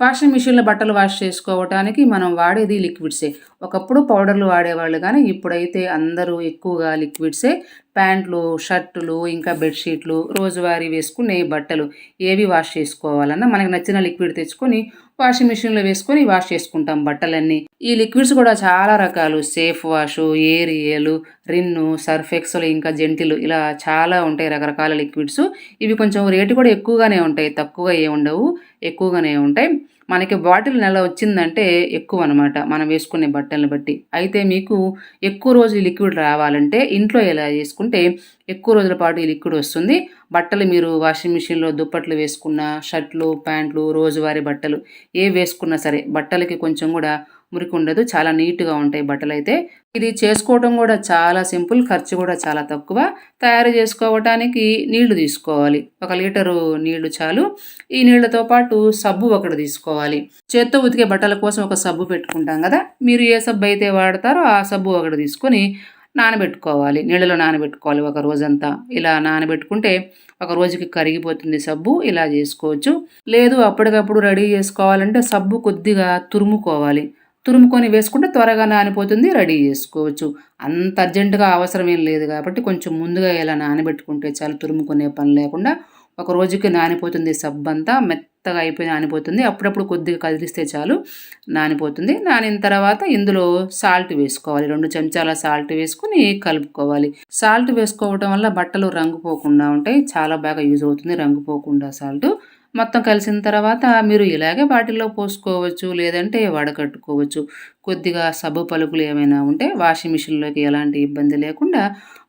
Washing మిషన్లో బట్టలు wash చేసుకోవటానికి మనం వాడేది లిక్విడ్సే. ఒకప్పుడు పౌడర్లు వాడేవాళ్ళు కానీ ఇప్పుడైతే అందరూ ఎక్కువగా లిక్విడ్సే. ప్యాంట్లు షర్టులు ఇంకా బెడ్షీట్లు రోజువారీ వేసుకునే బట్టలు ఏవి వాష్ చేసుకోవాలన్నా మనకు నచ్చిన లిక్విడ్ తెచ్చుకొని వాషింగ్ మిషన్లో వేసుకొని వాష్ చేసుకుంటాం బట్టలన్నీ. ఈ లిక్విడ్స్ కూడా చాలా రకాలు. Safe wash Ariel Rin Surf Excel ఇంకా జెంటిలు ఇలా చాలా ఉంటాయి రకరకాల లిక్విడ్స్. ఇవి కొంచెం రేటు కూడా ఎక్కువగానే ఉంటాయి. తక్కువగా ఏ ఉండవు. ఎక్కువగానే ఉంటాయి. మనకి బాటిల్ నెల వచ్చిందంటే ఎక్కువ అనమాట మనం వేసుకునే బట్టలను బట్టి. అయితే మీకు ఎక్కువ రోజులు లిక్విడ్ రావాలంటే ఇంట్లో ఎలా చేసుకుంటే ఎక్కువ రోజుల పాటు ఈ లిక్విడ్ వస్తుంది. బట్టలు మీరు వాషింగ్ మిషన్లో దుప్పట్లు వేసుకున్న షర్ట్లు ప్యాంట్లు రోజువారీ బట్టలు ఏ వేసుకున్నా సరే బట్టలకి కొంచెం కూడా మురికి ఉండదు చాలా నీట్గా ఉంటాయి బట్టలు అయితే ఇది చేసుకోవడం కూడా చాలా సింపుల్ ఖర్చు కూడా చాలా తక్కువ. తయారు చేసుకోవటానికి నీళ్ళు తీసుకోవాలి. ఒక లీటరు నీళ్ళు చాలు. ఈ నీళ్ళతో పాటు సబ్బు ఒకటి తీసుకోవాలి. చేత్తో ఉతికే బట్టల కోసం ఒక సబ్బు పెట్టుకుంటాం కదా. మీరు ఏ సబ్బు అయితే వాడతారో ఆ సబ్బు ఒకటి తీసుకొని నానబెట్టుకోవాలి. నీళ్ళలో నానబెట్టుకోవాలి ఒక రోజంతా. ఇలా నానబెట్టుకుంటే ఒక రోజుకి కరిగిపోతుంది సబ్బు. ఇలా చేసుకోవచ్చు. లేదు అప్పటికప్పుడు రెడీ చేసుకోవాలంటే సబ్బు కొద్దిగా తురుముకోవాలి. తురుముకొని వేసుకుంటే త్వరగా నానిపోతుంది రెడీ చేసుకోవచ్చు. అంత అర్జెంటుగా అవసరం ఏం లేదు కాబట్టి కొంచెం ముందుగా ఇలా నానబెట్టుకుంటే చాలు తురుముకునే పని లేకుండా ఒక రోజుకి నానిపోతుంది సబ్బంతా మెత్తగా అయిపోయి నానిపోతుంది అప్పుడప్పుడు కొద్దిగా కదిలిస్తే చాలు నానిపోతుంది. నానిన తర్వాత ఇందులో సాల్ట్ వేసుకోవాలి. రెండు చెంచాల సాల్ట్ వేసుకుని కలుపుకోవాలి. సాల్ట్ వేసుకోవటం వల్ల బట్టలు రంగు పోకుండా ఉంటాయి. చాలా బాగా యూజ్ అవుతుంది రంగు పోకుండా సాల్ట్. మొత్తం కలిసిన తర్వాత మీరు ఇలాగే బాటిల్లో పోసుకోవచ్చు లేదంటే వడకట్టుకోవచ్చు. కొద్దిగా సబ్బు పలుకులు ఏమైనా ఉంటే వాషింగ్ మిషన్లోకి ఎలాంటి ఇబ్బంది లేకుండా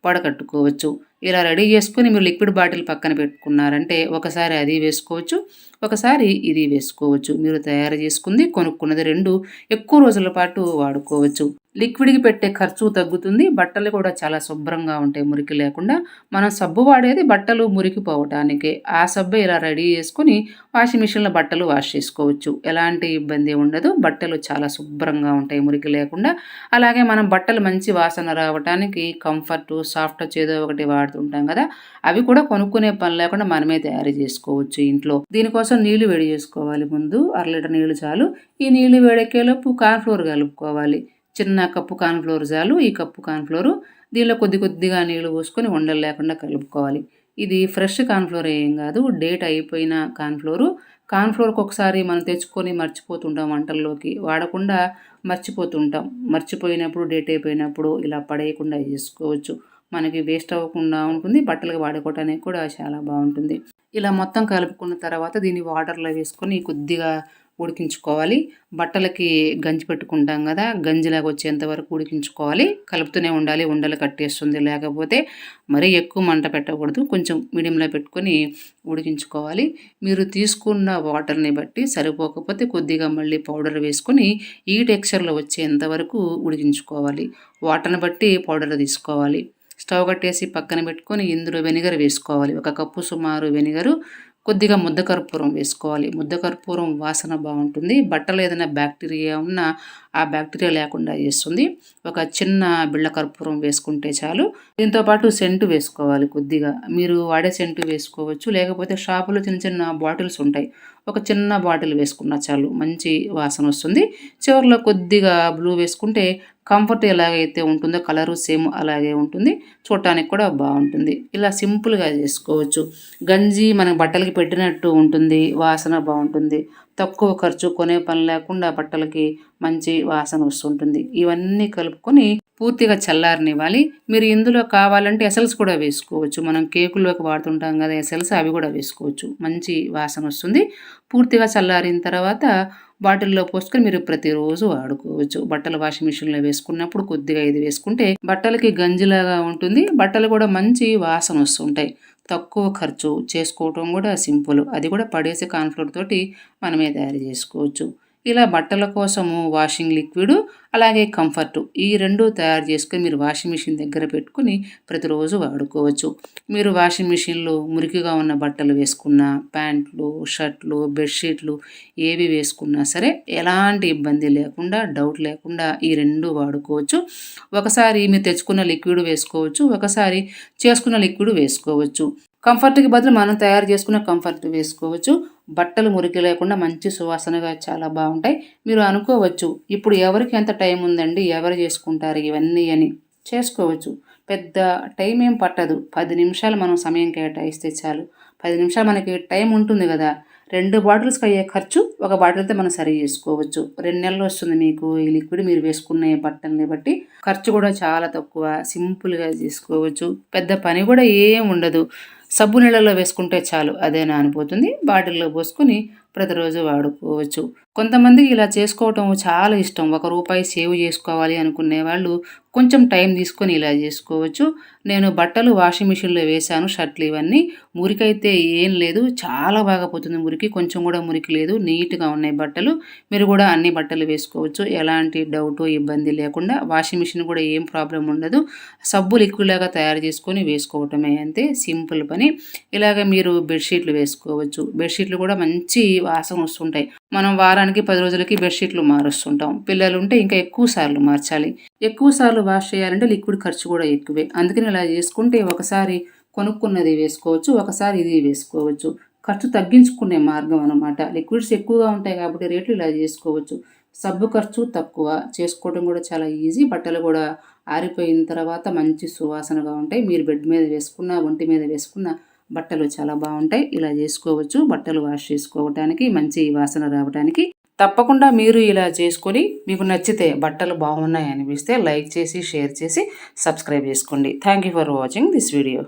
వడకట్టుకోవచ్చు. ఇలా రెడీ చేసుకుని మీరు లిక్విడ్ బాటిల్ పక్కన పెట్టుకున్నారంటే ఒకసారి అది వేసుకోవచ్చు ఒకసారి ఇది వేసుకోవచ్చు. మీరు తయారు చేసుకుంది కొనుక్కున్నది రెండు ఎక్కువ రోజుల పాటు వాడుకోవచ్చు. లిక్విడ్కి పెట్టే ఖర్చు తగ్గుతుంది బట్టలు కూడా చాలా శుభ్రంగా ఉంటాయి మురికి లేకుండా. మనం సబ్బు వాడేది బట్టలు మురికిపోవటానికి. ఆ సబ్బు ఇలా రెడీ చేసుకుని వాషింగ్ మిషన్లో బట్టలు వాష్ చేసుకోవచ్చు. ఎలాంటి ఇబ్బంది ఉండదు. బట్టలు చాలా శుభ్రంగా ఉంటాయి మురికి లేకుండా. అలాగే మనం బట్టలు మంచి వాసన రావడానికి కంఫర్ట్ సాఫ్ట్ చేదో ఒకటి వాడుతుంటాం కదా. అవి కూడా కొనుక్కునే పని లేకుండా మనమే తయారు చేసుకోవచ్చు ఇంట్లో. దీనికోసం నీళ్ళు వేడి చేసుకోవాలి ముందు. అర లీటర్ నీళ్ళు చాలు. ఈ నీళ్ళు వేడెక్కేలోపు కార్న్ఫ్లోర్ కలుపుకోవాలి. చిన్న కప్పు కాన్ఫ్లోర్ చాలు. ఈ కప్పు కాన్ఫ్లోరు దీనిలో కొద్ది కొద్దిగా నీళ్ళు పోసుకొని ఉండలు లేకుండా కలుపుకోవాలి. ఇది ఫ్రెష్ కాన్ఫ్లోర్ ఏం కాదు. డేట్ అయిపోయిన కాన్ఫ్లోరు కాన్ఫ్లోర్కి ఒకసారి మనం తెచ్చుకొని మర్చిపోతుంటాం వంటల్లోకి. వాడకుండా మర్చిపోతుంటాం. మర్చిపోయినప్పుడు డేట్ అయిపోయినప్పుడు ఇలా పడేయకుండా చేసుకోవచ్చు. మనకి వేస్ట్ అవ్వకుండా ఉంటుంది. బట్టలకు వాడుకోవటానికి కూడా చాలా బాగుంటుంది. ఇలా మొత్తం కలుపుకున్న తర్వాత దీన్ని వాటర్లో వేసుకొని కొద్దిగా ఉడికించుకోవాలి. బట్టలకి గంజి పెట్టుకుంటాం కదా గంజిలాగా వచ్చేంత వరకు ఉడికించుకోవాలి. కలుపుతూనే ఉండాలి ఉండలు కట్టేస్తుంది. లేకపోతే మరీ ఎక్కువ మంట పెట్టకూడదు. కొంచెం మీడియంలో పెట్టుకొని ఉడికించుకోవాలి. మీరు తీసుకున్న వాటర్ని బట్టి సరిపోకపోతే కొద్దిగా మళ్ళీ పౌడర్ వేసుకొని ఈ టెక్స్చర్లో వచ్చేంత వరకు ఉడికించుకోవాలి. వాటర్ని బట్టి పౌడర్ తీసుకోవాలి. స్టవ్ కట్టేసి పక్కన పెట్టుకొని ఇందులో వెనిగర్ వేసుకోవాలి. ఒక కప్పు సుమారు వెనిగరు కొద్దిగా ముద్ద కర్పూరం వేసుకోవాలి. ముద్ద కర్పూరం వాసన బాగుంటుంది. బట్టలు ఏదైనా బ్యాక్టీరియా ఉన్నా ఆ బ్యాక్టీరియా లేకుండా చేస్తుంది. ఒక చిన్న బిళ్ళ కర్పూరం వేసుకుంటే చాలు. దీంతో పాటు సెంటు వేసుకోవాలి కొద్దిగా. మీరు వాడే సెంటు వేసుకోవచ్చు. లేకపోతే షాపులో చిన్న చిన్న బాటిల్స్ ఉంటాయి. ఒక చిన్న బాటిల్ వేసుకున్నా చాలు. మంచి వాసన వస్తుంది. చివరిలో కొద్దిగా బ్లూ వేసుకుంటే కంఫర్ట్ ఎలాగైతే ఉంటుందో కలరు సేమ్ అలాగే ఉంటుంది. చూడటానికి కూడా బాగుంటుంది. ఇలా సింపుల్గా చేసుకోవచ్చు. గంజి మనం బట్టలకి పెట్టినట్టు ఉంటుంది. వాసన బాగుంటుంది. తక్కువ ఖర్చు కొనే పని లేకుండా బట్టలకి మంచి వాసన వస్తుంటుంది. ఇవన్నీ కలుపుకొని పూర్తిగా చల్లారనివ్వాలి. మీరు ఇందులో కావాలంటే ఎసల్స్ కూడా వేసుకోవచ్చు. మనం కేకుల్లోకి వాడుతుంటాం కదా ఎసల్స్ అవి కూడా వేసుకోవచ్చు. మంచి వాసన వస్తుంది. పూర్తిగా చల్లారిన తర్వాత బాటిల్లో పోసుకొని మీరు ప్రతిరోజు వాడుకోవచ్చు. బట్టలు వాషింగ్ మిషన్లో వేసుకున్నప్పుడు కొద్దిగా ఇది వేసుకుంటే బట్టలకి గంజిలాగా ఉంటుంది. బట్టలు కూడా మంచి వాసన వస్తుంటాయి. తక్కువ ఖర్చు చేసుకోవటం కూడా సింపుల్. అది కూడా పడేసే కాన్ఫ్లోర్ తోటి మనమే తయారు చేసుకోవచ్చు. ఇలా బట్టల కోసము వాషింగ్ లిక్విడ్ అలాగే కంఫర్ట్ ఈ రెండు తయారు చేసుకుని మీరు వాషింగ్ మిషన్ దగ్గర పెట్టుకుని ప్రతిరోజు వాడుకోవచ్చు. మీరు వాషింగ్ మిషన్లో మురికిగా ఉన్న బట్టలు వేసుకున్న ప్యాంట్లు షర్ట్లు బెడ్షీట్లు ఏవి వేసుకున్నా సరే ఎలాంటి ఇబ్బంది లేకుండా డౌట్ లేకుండా ఈ రెండు వాడుకోవచ్చు. ఒకసారి మీరు తెచ్చుకున్న లిక్విడ్ వేసుకోవచ్చు ఒకసారి చేసుకున్న లిక్విడ్ వేసుకోవచ్చు. కంఫర్ట్కి బదులు మనం తయారు చేసుకున్న కంఫర్ట్ వేసుకోవచ్చు. బట్టలు మురికి లేకుండా మంచి సువాసనగా చాలా బాగుంటాయి. మీరు అనుకోవచ్చు ఇప్పుడు ఎవరికి ఎంత టైం ఉందండి ఎవరు చేసుకుంటారు ఇవన్నీ అని చేసుకోవచ్చు. పెద్ద టైం ఏం పట్టదు. పది నిమిషాలు మనం సమయం కేటాయిస్తే చాలు. పది నిమిషాలు మనకి టైం ఉంటుంది కదా. రెండు బాటిల్స్కి అయ్యే ఖర్చు ఒక బాటిల్తో మనం సరి చేసుకోవచ్చు. రెండు నెలలు వస్తుంది మీకు ఈ లిక్విడ్ మీరు వేసుకునే బట్టల్ని బట్టి. ఖర్చు కూడా చాలా తక్కువ. సింపుల్గా చేసుకోవచ్చు. పెద్ద పని కూడా ఏం ఉండదు. సబ్బు నీళ్ళలో వేసుకుంటే చాలు అదే నానిపోతుంది బాటిల్లో పోసుకొని ప్రతిరోజు వాడుకోవచ్చు. కొంతమందికి ఇలా చేసుకోవటం చాలా ఇష్టం. ఒక రూపాయి సేవ్ చేసుకోవాలి అనుకునే వాళ్ళు కొంచెం టైం తీసుకొని ఇలా చేసుకోవచ్చు. నేను బట్టలు వాషింగ్ మిషన్లో వేశాను షర్ట్లు ఇవన్నీ. మురికైతే ఏం లేదు. చాలా బాగా పోతుంది మురికి. కొంచెం కూడా మురికి లేదు. నీట్గా ఉన్నాయి బట్టలు. మీరు కూడా అన్ని బట్టలు వేసుకోవచ్చు. ఎలాంటి డౌట్ ఇబ్బంది లేకుండా వాషింగ్ మిషన్ కూడా ఏం ప్రాబ్లం ఉండదు. సబ్బు లిక్విడ్ లాగా తయారు చేసుకొని వేసుకోవటమే అంతే. సింపుల్ పని. ఇలాగ మీరు బెడ్షీట్లు వేసుకోవచ్చు. బెడ్షీట్లు కూడా మంచి వాసన వస్తుంటాయి. మనం వారానికి పది రోజులకి బెడ్షీట్లు మారుస్తుంటాం. పిల్లలు ఉంటే ఇంకా ఎక్కువ సార్లు మార్చాలి. ఎక్కువ సార్లు వాష్ చేయాలంటే లిక్విడ్ ఖర్చు కూడా ఎక్కువే. అందుకని ఇలా చేసుకుంటే ఒకసారి కొనుక్కున్నది వేసుకోవచ్చు ఒకసారి ఇది వేసుకోవచ్చు. ఖర్చు తగ్గించుకునే మార్గం అనమాట లిక్విడ్స్ ఎక్కువగా ఉంటాయి కాబట్టి రేట్లు ఇలా చేసుకోవచ్చు. సబ్బు ఖర్చు తక్కువ. చేసుకోవడం కూడా చాలా ఈజీ. బట్టలు కూడా ఆరిపోయిన తర్వాత మంచి సువాసనగా ఉంటాయి. మీరు బెడ్ మీద వేసుకున్న ఒంటి మీద వేసుకున్న బట్టలు చాలా బాగుంటాయి. ఇలా చేసుకోవచ్చు. బట్టలు వాష్ చేసుకోవటానికి మంచి వాసన రావడానికి తప్పకుండా మీరు ఇలా చేసుకొని మీకు నచ్చితే బట్టలు బాగున్నాయి అనిపిస్తే లైక్ చేసి షేర్ చేసి సబ్స్క్రైబ్ చేసుకోండి. Thank you for watching this video